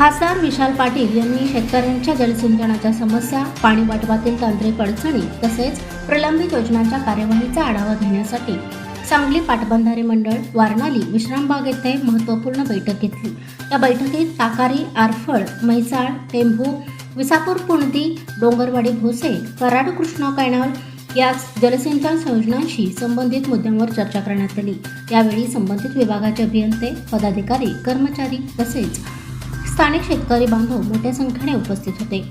विशाल पाटील यांनी शेतकऱ्यांच्या जलसिंचनाच्या समस्या पाणी वाटपातील तांत्रिक अडचणी तसेच प्रलंबित योजनांच्या कार्यवाहीचा आढावा घेण्यासाठी सांगली पाटबंधारे मंडळ वारणाली विश्रामबाग येथे महत्त्वपूर्ण बैठक घेतली. या बैठकीत ताकारी आरफळ म्हैसाळ टेंभू विसापूर पुणती डोंगरवाडी भोसे कराड कृष्णा कॅनॉल या जलसिंचन योजनांशी संबंधित मुद्द्यांवर चर्चा करण्यात आली. यावेळी संबंधित विभागाचे अभियंते पदाधिकारी कर्मचारी तसेच स्थानिक शेतकरी बांधव मोठ्या संख्येने उपस्थित होते.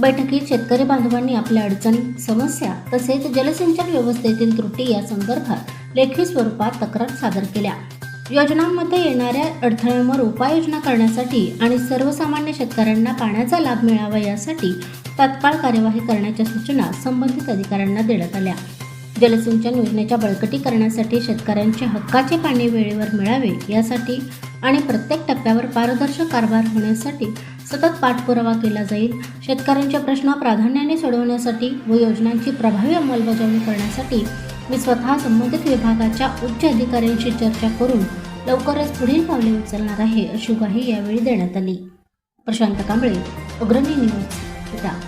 बैठकीत शेतकरी बांधवांनी आपल्या अडचणी समस्या तसेच जलसिंचन व्यवस्थेतील त्रुटी या संदर्भात लेखी स्वरूपात तक्रार सादर केल्या. योजनांमध्ये येणाऱ्या अडथळ्यांवर उपाययोजना करण्यासाठी आणि सर्वसामान्य शेतकऱ्यांना पाण्याचा लाभ मिळावा यासाठी तत्काळ कार्यवाही करण्याच्या सूचना संबंधित अधिकाऱ्यांना देण्यात आल्या. जलसिंचन योजनेच्या बळकटीकरणासाठी शेतकऱ्यांचे हक्काचे पाणी वेळेवर मिळावे यासाठी आणि प्रत्येक टप्प्यावर पारदर्शक कारभार होण्यासाठी सतत पाठपुरावा केला जाईल. शेतकऱ्यांचे प्रश्न प्राधान्याने सोडवण्यासाठी व योजनांची प्रभावी अंमलबजावणी करण्यासाठी मी स्वतः संबंधित विभागाच्या उच्च अधिकाऱ्यांशी चर्चा करून लवकरच पुढील पावले उचलणार आहे अशी ग्वाही यावेळी देण्यात आली. प्रशांत कांबळे अग्रणी न्यूज विटा